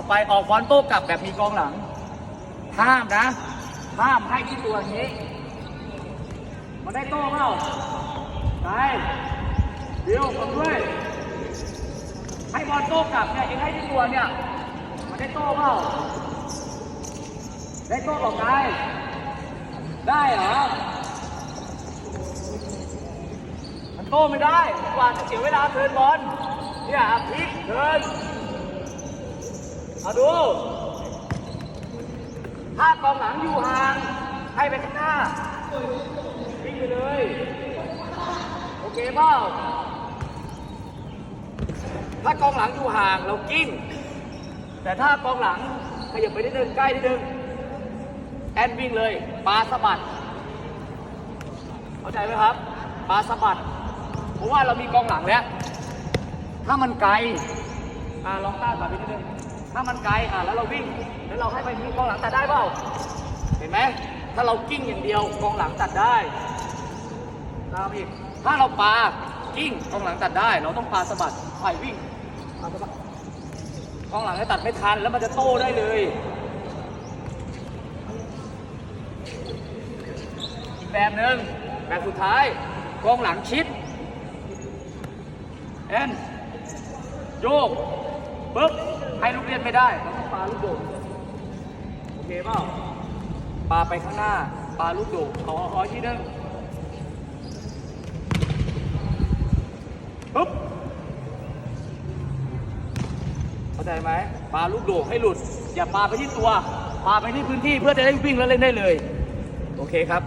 ต่อไปออกบอลโต้กลับแบบมีกองหลัง ห้ามนะ ห้ามให้ที่ตัวองนี้มันได้โต้เปล่าไปเดี๋ยวฟังด้วย ให้บอลโต้กลับเนี่ยเองให้ที่ตัวเนี่ย มันได้โต้เปล่าได้โต้บอกไงได้เหรอ มันโต้ไม่ได้กว่าจะเสียเวลาเทินบอล เนี่ยพลิกเทินาดู ถ้ากองหลังอยู่ห่าง ให้ไปข้างหน้า วิ่งไปเลย โอเคเปล่า ถ้ากองหลังอยู่ห่างเรากิ้ง แต่ถ้ากองหลังขยับไปนิดนึงใกล้นิดนึงแอนวิ่งเลยปาสะบัด เข้าใจไหมครับปาสะบัดเพราะว่าเรามีกองหลังแล้ว ถ้ามันไกลอ่าลองต้านแบบนี้นิดนึง ถ้ามันไกลอ่าแล้วเราวิ่งแล้วเราให้ไปมีกองหลังตัดได้เปล่า เห็นไหมถ้าเรากิ้งอย่างเดียวกองหลังตัดได้ตามอีกถ้าเราปากิ้งกองหลังตัดได้ เราต้องปาสะบัดไผ่วิ่งปาสะบัดกองหลังจะตัดไม่ทันแล้วมันจะโต้ได้เลยอีกแบบหนึ่งแบบสุดท้ายกองหลังชิดแอนโยกปึ๊บ ให้ลูกเรียนไม่ได้เราต้องปาลูกโดโอเคเปล่าปาไปข้างหน้าปาลูกโด่งเอาเอาอีกทีหนึงปึ๊บเข้าใจไหมปาลูกโดให้หลุด อย่าปาไปที่ตัวปาไปที่พื้นที่เพื่อจะได้วิ่งแล้วเล่นได้เลย โอเคครับ